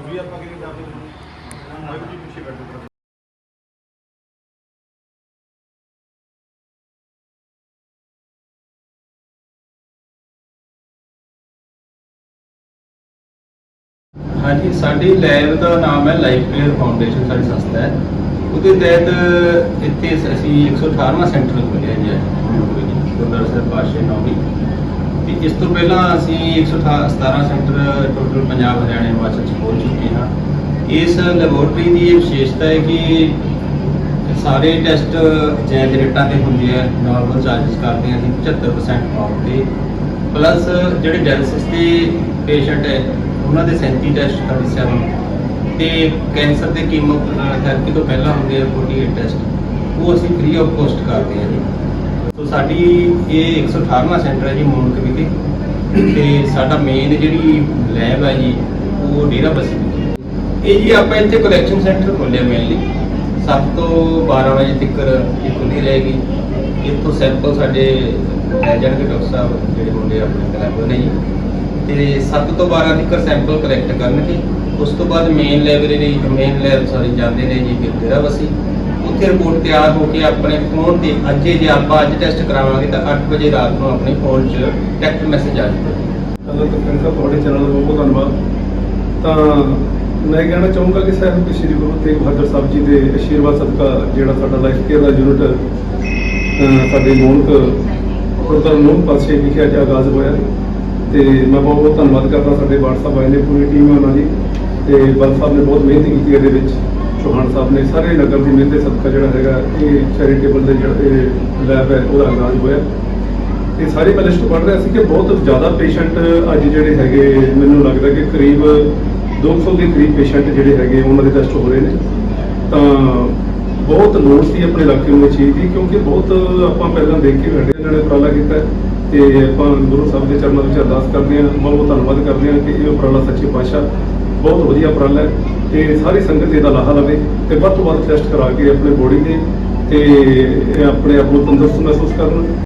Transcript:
ਵੀ ਆਪਾਂ ਕਿਹਨੇ ਜਾਂਦੇ ਮੈਂ ਵੀ ਪਿੱਛੇ ਬੈਠੇ ਹਾਂਜੀ, ਸਾਡੀ ਲੈਬ ਦਾ ਨਾਮ ਹੈ ਲਾਈਫ ਕੇਅਰ ਫਾਊਂਡੇਸ਼ਨ, ਸਾਡੀ ਸੰਸਥਾ ਹੈ। ਉਹਦੇ ਤਹਿਤ ਇੱਥੇ ਅਸੀਂ 118ਵਾਂ ਸੈਂਟਰ ਖੋਲ੍ਹਿਆ ਜੀ ਹੈ ਗੁਰਦੁਆਰਾ ਨੌਵੀਂ। ਤੇ ਇਸ ਤੋਂ ਪਹਿਲਾਂ ਅਸੀਂ 117 ਸੈਂਟਰ ਟੋਟਲ ਪੰਜਾਬ, ਹਰਿਆਣਾ, ਹਿਮਾਚਲ ਚ ਖੋਲ ਚੁੱਕੇ ਹਾਂ। ਇਸ ਲੈਬੋਰਟਰੀ ਦੀ ਇਹ ਵਿਸ਼ੇਸ਼ਤਾ ਹੈ ਕਿ ਸਾਰੇ ਟੈਸਟ ਜੈਦ ਰੇਟਾਂ ਤੇ ਹੁੰਦੇ ਆ ਨਾਰਮਲ ਚਾਰजेस ਕਰਦੇ ਹਾਂ ਅਸੀਂ 75% ਆਫ ਤੇ। ਪਲੱਸ ਜਿਹੜੇ ਡਾਇਲਿਸਿਸ ਦੇ ਪੇਸ਼ੈਂਟ ਹੈ, ਉਹਨਾਂ ਦੇ 37 ਟੈਸਟ 37 ਤੇ ਕੈਂਸਰ ਦੇ ਕੀਮੋ ਥੈਰੇਪੀ ਤੋਂ ਪਹਿਲਾਂ ਹੁੰਦੇ ਆ 48 ਟੈਸਟ ਉਹ ਅਸੀਂ ਫ੍ਰੀ ਆਫ ਕੋਸਟ ਕਰਦੇ ਹਾਂ ਜੀ। ਸੋ ਸਾਡੀ ਇਹ 118ਵਾਂ ਸੈਂਟਰ ਹੈ ਜੀ ਮੂਨਕ ਵਿਖੇ ਤੇ। ਸਾਡਾ ਮੇਨ ਜਿਹੜੀ ਲੈਬ ਹੈ ਜੀ, ਉਹ ਡੇਰਾ ਬਸੀ ਵਿਖੇ ਇਹ ਜੀ ਆਪਾਂ ਇੱਥੇ ਕਲੈਕਸ਼ਨ ਸੈਂਟਰ ਖੋਲਿਆ ਮੇਨਲੀ 7 ਤੋਂ 12 ਵਜੇ ਤੱਕ ਇਹ ਖੁੱਲੀ ਰਹੇਗੀ। ਇੱਥੋਂ ਸੈਂਪਲ ਸਾਡੇ ਲੈ ਜਾਣਗੇ ਡਾਕਟਰ ਸਾਹਿਬ, ਜਿਹੜੇ ਮੁੰਡੇ ਆਪਣੇ ਕਲੈਬ ਨੇ ਜੀ। ਤੇ 7 ਤੋਂ 12 ਤੱਕ ਸੈਂਪਲ ਕਲੈਕਟ ਕਰਨਗੇ। ਉਸ ਤੋਂ ਬਾਅਦ ਮੇਨ ਲਾਇਬ੍ਰੇਰੀ ਮੇਨ ਲੈਬ ਸਾਰੇ ਜਾਂਦੇ ਨੇ ਜੀ, ਫਿਰ ਡੇਰਾਬੱਸੀ ਉੱਥੇ ਰਿਪੋਰਟ ਤਿਆਰ ਹੋ ਕੇ ਆਪਣੇ ਫੋਨ ਤੇ ਅੱਜੇ ਜੇ ਆਪਾਂ ਅੱਜ ਟੈਸਟ ਕਰਾਵਾਂਗੇ ਤਾਂ 8 ਵਜੇ ਰਾਤ ਨੂੰ ਆਪਣੇ ਫੋਨ 'ਚ ਟੈਕਸਟ ਮੈਸੇਜ ਆ ਜਾਊਗਾ। ਪਹਿਲਾਂ ਤਾਂ ਸਾਹਿਬ ਤੁਹਾਡੇ ਚੈਨਲ ਦਾ ਬਹੁਤ ਧੰਨਵਾਦ। ਤਾਂ ਮੈਂ ਕਹਿਣਾ ਚਾਹੂੰਗਾ ਕਿ ਸਾਹਿਬ ਸ਼੍ਰੀ ਗੁਰੂ ਤੇਗ ਬਹਾਦਰ ਸਾਹਿਬ ਜੀ ਦੇ ਅਸ਼ੀਰਵਾਦ ਸਦਕਾ ਜਿਹੜਾ ਸਾਡਾ ਲਾਈਫ ਕੇਅਰ ਦਾ ਯੂਨਿਟ ਸਾਡੇ ਮੋਨਕ ਗੁਰਦੁਆਰਾ ਨੂੰ ਪਾਸੇ ਵਿਖੇ ਅੱਜ ਆਗਾਜ਼ ਹੋਇਆ ਤੇ ਮੈਂ ਬਹੁਤ ਬਹੁਤ ਧੰਨਵਾਦ ਕਰਦਾ ਸਾਡੇ ਵਾਰਡ ਸਾਹਿਬ ਆਏ ਨੇ, ਪੂਰੀ ਟੀਮ ਉਹਨਾਂ ਦੀ। ਤੇ ਬਲ ਸਾਹਿਬ ਨੇ ਬਹੁਤ ਮਿਹਨਤ ਕੀਤੀ ਇਹਦੇ ਵਿੱਚ। ਚੌਹਾਨ ਸਾਹਿਬ ਨੇ ਸਾਰੇ ਨਗਰ ਦੀ ਮਿਹਨਤ ਦੇ ਸਦਕਾ ਜਿਹੜਾ ਹੈਗਾ, ਇਹ ਚੈਰੀਟੇਬਲ ਦੇ ਜਿਹੜਾ ਇਹ ਲੈਬ ਹੈ, ਉਹਦਾ ਆਗਾਜ਼ ਹੋਇਆ। ਇਹ ਸਾਰੇ ਮੈਂ ਲਿਸਟ ਪੜ੍ਹ ਰਿਹਾ ਸੀ ਕਿ ਬਹੁਤ ਜ਼ਿਆਦਾ ਪੇਸ਼ੈਂਟ ਅੱਜ ਜਿਹੜੇ ਹੈਗੇ, ਮੈਨੂੰ ਲੱਗਦਾ ਕਿ ਕਰੀਬ 200 ਦੇ ਕਰੀਬ ਪੇਸ਼ੈਂਟ ਜਿਹੜੇ ਹੈਗੇ, ਉਹਨਾਂ ਦੇ ਟੈਸਟ ਹੋ ਰਹੇ ਨੇ। ਤਾਂ ਬਹੁਤ ਲੋੜ ਸੀ ਆਪਣੇ ਇਲਾਕੇ ਨੂੰ ਇਹ ਚੀਜ਼ ਦੀ, ਕਿਉਂਕਿ ਬਹੁਤ ਆਪਾਂ ਪਹਿਲਾਂ ਦੇਖ ਕੇ ਹਟੇ, ਇਹਨਾਂ ਨੇ ਉਪਰਾਲਾ ਕੀਤਾ। ਤੇ ਆਪਾਂ ਗੁਰੂ ਸਾਹਿਬ ਦੇ ਚਰਨਾਂ ਵਿੱਚ ਅਰਦਾਸ ਕਰਦੇ ਹਾਂ, ਬਹੁਤ ਬਹੁਤ ਧੰਨਵਾਦ ਕਰਦੇ ਹਾਂ ਕਿ ਇਹ ਉਪਰਾਲਾ ਸੱਚੇ ਪਾਤਸ਼ਾਹ ਬਹੁਤ ਵਧੀਆ ਉਪਰਾਲਾ ਹੈ ਤੇ ਸਾਰੀ ਸੰਗਤ ਇਹਦਾ ਲਾਹਾ ਲਵੇ ਤੇ ਵੱਧ ਤੋਂ ਵੱਧ ਟੈਸਟ ਕਰਾ ਕੇ ਆਪਣੇ ਬੋਡੀ ਦੇ ਤੇ ਇਹ ਆਪਣੇ ਆਪ ਨੂੰ ਤੰਦਰੁਸਤ ਮਹਿਸੂਸ ਕਰਨ।